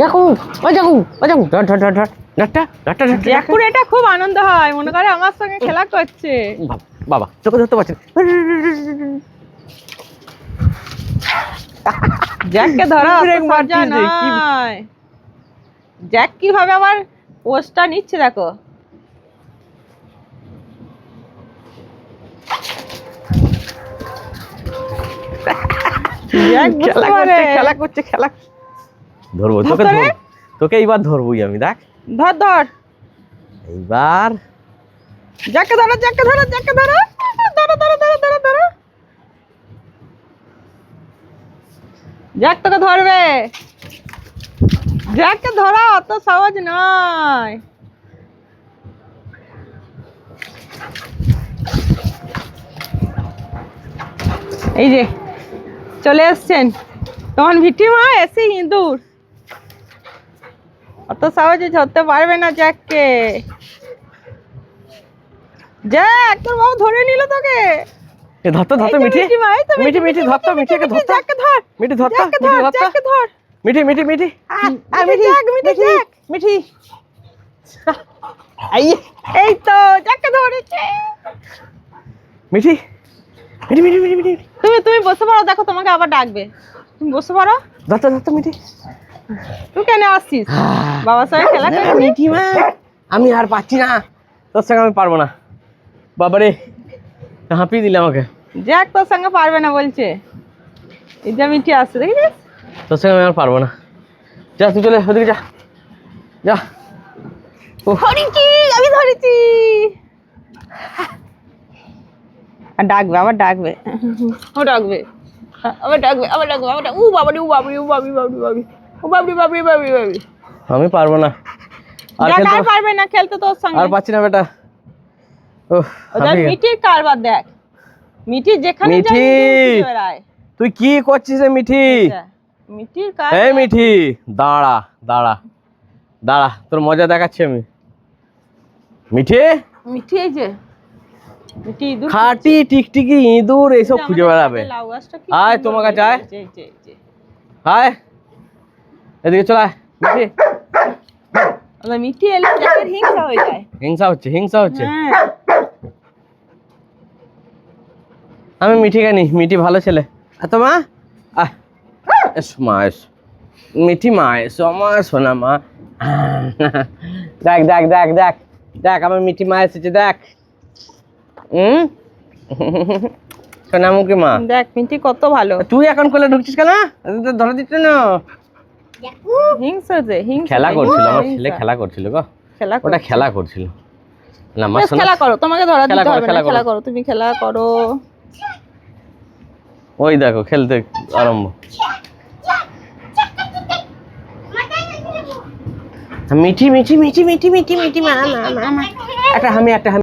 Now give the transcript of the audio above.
যাকু ও যাকু ও যাকু ধর ধর ধর ধর। ডাক্তার ডাক্তার জ্যাকুর এটা খুব আনন্দ হয়। মনে করে আমার সঙ্গে খেলা করছে। বাবা চোখে ধরতে পারছি জ্যাককে ধরা নয়। জ্যাক কীভাবে আবার পোস্টটা নিচ্ছে দেখো। জ্যাক বুঝতে খেলা পারে। করছে খেলা করছে। খেলা ধরবো তোকে তোকে এইবার ধরবোই আমি দেখ। ধর ধর। এইবার। জ্যাককে ধরো জ্যাককে ধরো জ্যাককে ধরো। ধরো ধরো ধরো ধরো ধরো। জ্যাক তোকে ধরবে। জ্যাককে ধরা অত সহজ নয়। এই যে চলে এসছেন। তখন ভিটি মা এসে ইঁদুর। অত সহজে ধরতে পারবে না জ্যাককে। জ্যাক তোর বাবু ধরে নিল তোকে। এ ধরতো ধরতো মিঠি। মা, এই তো মিঠি মিঠি ধরতো মিঠিকে ধরতো জ্যাককে ধর। মিঠি ধরতো মিঠি ধরতো ধর Mithi Mithi Mithi. Mithi Jack Mithi Jack. Mithi. এই এই তো জ্যাককে ধরেছে। মিঠি মিঠি মিঠি মিঠি মিঠি। তুমি তুমি বসে পড়ো দেখো তোমাকে আবার ডাকবে। তুমি বসে পড়ো। ধরতো ধরতো মিঠি। তুই কেন আসছিস? বাবার সঙ্গে খেলা না, করছিস মিঠি মা। আমি আর পাচ্ছি না। তোর সঙ্গে আমি পারব না। বাবারে হাঁপিয়ে দিলে আমাকে। জ্যাক তোর সঙ্গে পারবে না বলছে। এই যে মিঠি আসছে দেখেছিস তোর সঙ্গে আমি আর পারব না। যা তুই চলে ওদিকে যা। যা। ও ধরেছি আমি ধরেছি। আর ডাকবে আবার ডাকবে। ও ডাকবে। আবার ডাকবে আবার ডাকবে আবার ডাকবে বাবারি উ বাবারি উ বাবরি বাবরি বাবরি উ বাবরি বাবরি বাবরি বাবরি আমি পারব না। আর খেলতে পারবে না খেলতে তোর সঙ্গে। আর পাচ্ছি না বেটা। ও ওদের মিঠির কারবার দেখ। মিঠি যেখানে মিঠি! মিঠি ঘুরে বেড়ায়। তুই কি করছিস রে মিঠি? মিঠির কাজ এই মিঠি দাঁড়া দাঁড়া দাঁড়া তোর মজা দেখাচ্ছি আমি। মিঠি? মিঠি এই যে খাটি টিকটিকি ইঁদুর এইসব খুঁজে বেড়াবে। আয়, তোমার কাছে আয়। হয়েছে, এই যে, এই যে। হায় এদিকে চলে আয়, মিঠি এলে হিংসা হয়ে যায়। হিংসা হচ্ছে হিংসা হচ্ছে। আমি মিঠি কানি মিঠি ভালো ছেলে। আর তো মা আহ এসো মা এসো। মিঠি মা এসো আমার সোনা মা। দেখ দেখ দেখ দেখ। দেখ আমার মিঠি মা এসেছে দেখ। হুম? সোনামুখী মা। দেখ মিঠি কত ভালো। তুই এখন কোলে ঢুকছিস কেন? ধরে দিচ্ছে না। হিংসা যে হিংসা খেলা করছিল আমার ছেলে খেলা করছিল গো। খেলা ওটা খেলা করছিল। না মা খেলা করো তোমাকে ধরা দিতে হবে না খেলা করো। তুমি খেলা করো। ওই দেখো খেলতে আরম্ভ। মিঠি মিঠি মিঠি মিঠি মিঠি মিঠি মা মা মা মা। একটা হামি একটা